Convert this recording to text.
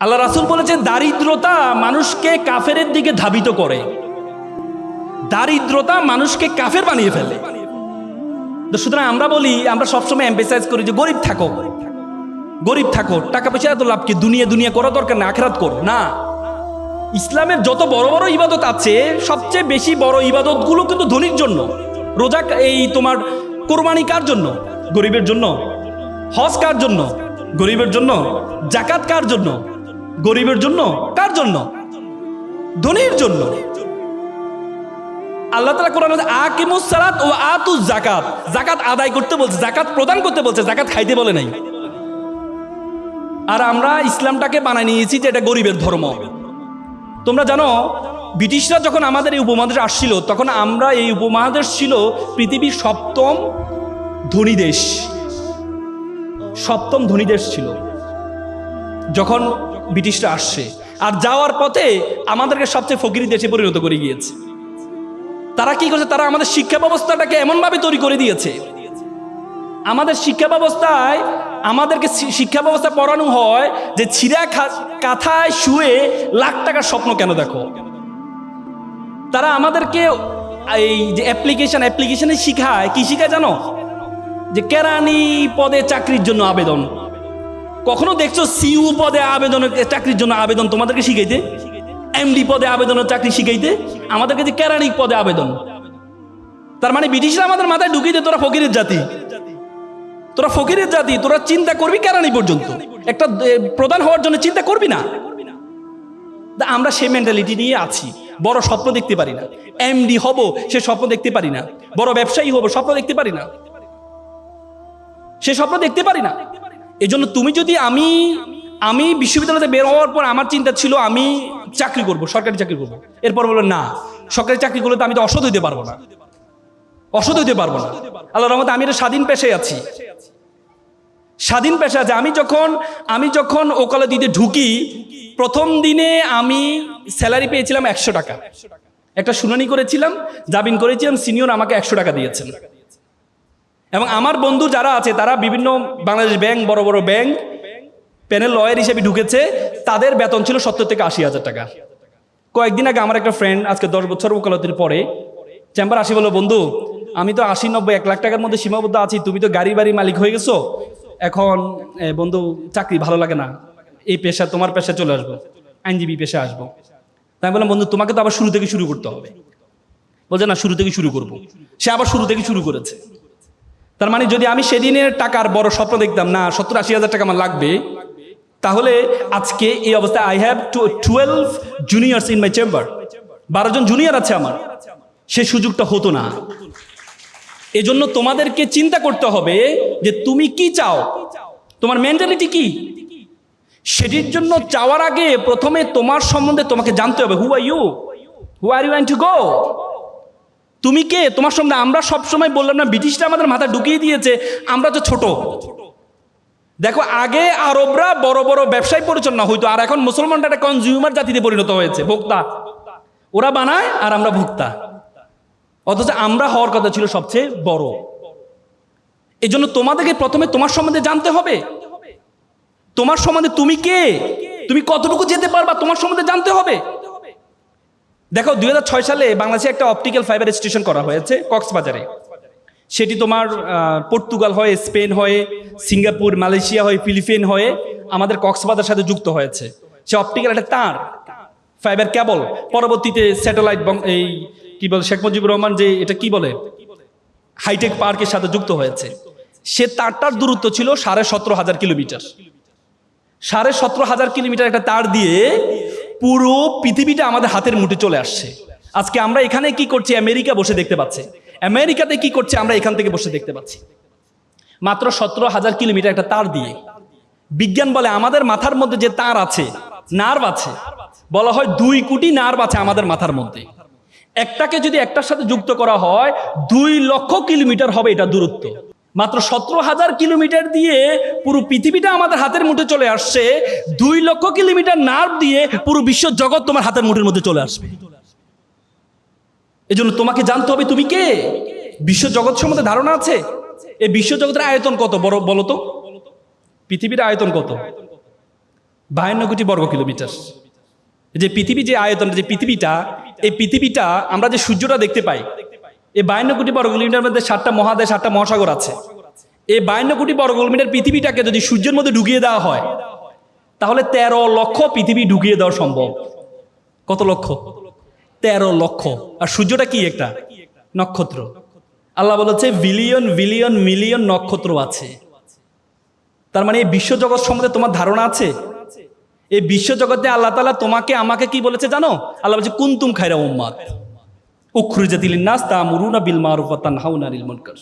আল্লাহ রাসুল বলেছেন, দারিদ্রতা মানুষকে কাফেরের দিকে ধাবিত করে। দারিদ্রতা মানুষকে কাফের বানিয়ে ফেলে। তো সুতরাং আমরা বলি, আমরা সবসময় এম্পেসাইজ করি যে গরিব থাকো। গরিব থাকো, টাকা পয়সা এত লাভ কি দুনিয়া দুনিয়া করা দরকার না, আখরাত করো? না। ইসলামের যত বড় বড় ইবাদত আছে, সবচেয়ে বেশি বড় ইবাদতগুলো কিন্তু ধনীর জন্য। রোজা এই তোমার কোরবানি কার জন্য? গরিবের জন্য। হজ কার জন্য? গরিবের জন্য। জাকাত কার জন্য? গরিবের জন্য? কার জন্য? ধনীর জন্য। আল্লাহ তালা কোরআন আকিমুস সালাত ও আতু জাকাত জাকাত আদায় করতে বলছে জাকাত প্রদান করতে বলছে জাকাত খাইতে বলে নাই। আর আমরা ইসলামটাকে বানায় নিয়েছি যে এটা গরিবের ধর্ম। তোমরা জানো, ব্রিটিশরা যখন আমাদের এই উপমহাদেশে আসছিল, তখন আমরা এই উপমহাদেশ ছিল পৃথিবীর সপ্তম ধনী দেশ। সপ্তম ধনী দেশ ছিল। যখন ব্রিটিশরা আসছে। আর যাওয়ার পথে আমাদেরকে সবচেয়ে ফকিরি দেশে পরিণত করে গিয়েছে। তারা কি করছে? তারা আমাদের শিক্ষা ব্যবস্থাটাকে এমনভাবে তৈরি করে দিয়েছে। আমাদের শিক্ষা ব্যবস্থায়, আমাদেরকে শিক্ষা ব্যবস্থা পড়ানো হয় যে ছিঁড়া কাঁথায় শুয়ে লাখ টাকার স্বপ্ন কেন দেখো? তারা আমাদেরকে এই যে অ্যাপ্লিকেশন অ্যাপ্লিকেশনে শিখায়। কি শিখায় জানো? যে কেরানি পদে চাকরির জন্য আবেদন। কখনো দেখছ সিইউ পদে আবেদন চাকরির জন্য আবেদন তোমাদেরকে শিখাইতে? এমডি পদে আবেদনের চাকরি শিখাইতে? আমাদেরকে যে কেরানি পদে আবেদন। তার মানে ব্রিটিশরা আমাদের মাথায় ঢুকিয়ে তোরা ফকিরের জাতি। তোরা ফকিরের জাতি, তোরা চিন্তা করবি কেরানি পর্যন্ত। একটা প্রধান হওয়ার জন্য চিন্তা করবি না। আমরা সেই মেন্টালিটি নিয়ে আছি। বড় স্বপ্ন দেখতে পারি না। এমডি হব, সে স্বপ্ন দেখতে পারি না। বড় ব্যবসায়ী হব, স্বপ্ন দেখতে পারি না। সে স্বপ্ন দেখতে পারি না। এই জন্য তুমি যদি আমি আমি বিশ্ববিদ্যালয়তে বের হওয়ার পর আমার চিন্তা ছিল আমি চাকরি করব, সরকারি চাকরি করব। এরপর বলল, না, সরকারি চাকরি করলে তো আমি তো অসৎ হইতে পারব না। অসৎ হইতে পারব না। আল্লাহ রহমতে আমি একটা স্বাধীন পেশায় আছি। স্বাধীন পেশা আছে। আমি যখন আমি যখন ওকালা দিতে ঢুকি, প্রথম দিনে আমি স্যালারি পেয়েছিলাম একশো টাকা। একটা শুনানি করেছিলাম, জামিন করেছিলাম, সিনিয়র আমাকে একশো টাকা দিয়েছেন। এবং আমার বন্ধু যারা আছে, তারা বিভিন্ন বাংলাদেশ ব্যাংক, বড় বড় ব্যাংক প্যানেল লয়ার হিসেবে ঢুকেছে, তাদের বেতন ছিল সত্তর থেকে আশি হাজার টাকা। কয়েকদিন আগে আমার একটা ফ্রেন্ড আজকে দশ বছর ওকালতির পরে, চেম্বার আসি বলো বন্ধু, আমি তো আশি নব্বই, এক লাখ টাকার মধ্যে সীমাবদ্ধ আছি, তুমি তো গাড়ি বাড়ি মালিক হয়ে গেছো। এখন বন্ধু, চাকরি ভালো লাগে না। এই পেশা, তোমার পেশা চলে আসব। আইনজীবী পেশা আসব। তাই বললাম, বন্ধু, তোমাকে তো আবার শুরু থেকে শুরু করতে হবে। বলছে, না, শুরু থেকে শুরু করব। সে আবার শুরু থেকে শুরু করেছে। তার মানে যদি আমি সেদিনের টাকার বড় স্বপ্ন দেখতাম, না, সত্তর আশি হাজার টাকা আমার লাগবে, তাহলে আজকে এই অবস্থায় I have two twelve juniors in my chamber বারো জন জুনিয়র আছে আমার। সে সুযোগটা হতো না। এজন্য তোমাদেরকে চিন্তা করতে হবে যে তুমি কি চাও? তোমার মেন্টালিটি কি? সেটির জন্য চাওয়ার আগে প্রথমে তোমার সম্বন্ধে তোমাকে জানতে হবে who are you who are you and to go তুমি কে? তোমার সম্বন্ধে আমরা সবসময় বললাম না, ব্রিটিশরা আমাদের মাথা ঢুকিয়ে দিয়েছে, আমরা তো ছোট। দেখো, আগে আরবরা বড় বড় ব্যবসায় পরিচালনা হইতো, আর এখন মুসলমানটা একটা কনজিউমার জাতিতে পরিণত হয়েছে, ভোক্তা। ওরা বানায় আর আমরা ভোক্তা। অথচ আমরা হওয়ার কথা ছিল সবচেয়ে বড়। এই জন্য তোমাদেরকে প্রথমে তোমার সম্বন্ধে জানতে হবে। তোমার সম্বন্ধে তুমি কে? তুমি কতটুকু যেতে পারবা, তোমার সম্বন্ধে জানতে হবে। দেখো, দুই হাজার ছয় সালে বাংলাদেশে একটা অপটিক্যাল ফাইবার স্টেশন করা হয়েছে কক্সবাজারে। সেটি তোমার পর্তুগাল হয়ে, স্পেন হয়ে, সিঙ্গাপুর, মালয়েশিয়া হয়ে, ফিলিপিন হয়ে আমাদের কক্সবাজার সাথে যুক্ত হয়েছে। সে অপটিক্যাল একটা তার ফাইবার কেবল পরবর্তীতে স্যাটেলাইট এই কি বলে, শেখ মুজিবুর রহমান যে, এটা কি বলে? হাইটেক পার্কের সাথে যুক্ত হয়েছে। সে তারটার দূরত্ব ছিল সাড়ে সতেরো হাজার কিলোমিটার। সাড়ে সতেরো হাজার কিলোমিটার একটা তার দিয়ে পুরো পৃথিবীটা আমাদের হাতের মুঠে চলে আসছে। আজকে আমরা এখানে কি করছি? আমেরিকা বসে দেখতে পাচ্ছি। আমেরিকাতে কি করছে? আমরা এখান থেকে বসে দেখতে পাচ্ছি। মাত্র সতেরো হাজার কিলোমিটার একটা তার দিয়ে। বিজ্ঞান বলে আমাদের মাথার মধ্যে যে তার আছে, নার্ভ আছে, বলা হয় দুই কোটি নার্ভ আছে আমাদের মাথার মধ্যে। একটাকে যদি একটার সাথে যুক্ত করা হয়, দুই লক্ষ কিলোমিটার হবে এটা দূরত্ব। মাত্র সতেরো হাজার কিলোমিটার দিয়ে পুরো পৃথিবীটা আমাদের হাতের মুঠে চলে আসছে। দুই লক্ষ কিলোমিটার নার্ভ দিয়ে পুরো বিশ্ব জগৎ তোমার হাতের মুঠের মধ্যে চলে আসবে। এজন্য তোমাকে জানতে হবে, তুমি কে? বিশ্ব জগৎ সম্বন্ধে ধারণা আছে? এই বিশ্ব জগতের আয়তন কত বড় বলো তো? পৃথিবীর আয়তন কত? বাহান্ন কোটি বর্গ কিলোমিটার। যে পৃথিবী যে আয়তন, যে পৃথিবীটা, এই পৃথিবীটা আমরা যে সূর্যটা দেখতে পাই এই বায়ান্ন কোটি বর্গ কিলোমিটার মধ্যে সাতটা মহাদেশ, সাতটা মহাসাগর আছে। এই বায়ান্ন কোটি বর্গ কিলোমিটার পৃথিবীটাকে যদি সূর্যের মধ্যে ঢুকিয়ে দেওয়া হয়, তাহলে তেরো লক্ষ পৃথিবী ঢুকিয়ে দেওয়া সম্ভব। কত লক্ষ? তেরো লক্ষ। আর সূর্যটা কি একটা? নক্ষত্র। আল্লাহ বলেছে, বিলিয়ন বিলিয়ন, মিলিয়ন নক্ষত্র আছে। তার মানে এই বিশ্বজগৎ সম্বন্ধে তোমার ধারণা আছে? এই বিশ্বজগতে আল্লাহ তালা তোমাকে, আমাকে কি বলেছে জানো? আল্লাহ বলছে, কুন্তুম খাইরা উম্মাদ উখরুজাতিল নাস তা মুরুনা বিল মারুফ ওয়া তানহাউনা আনিল মুনকার।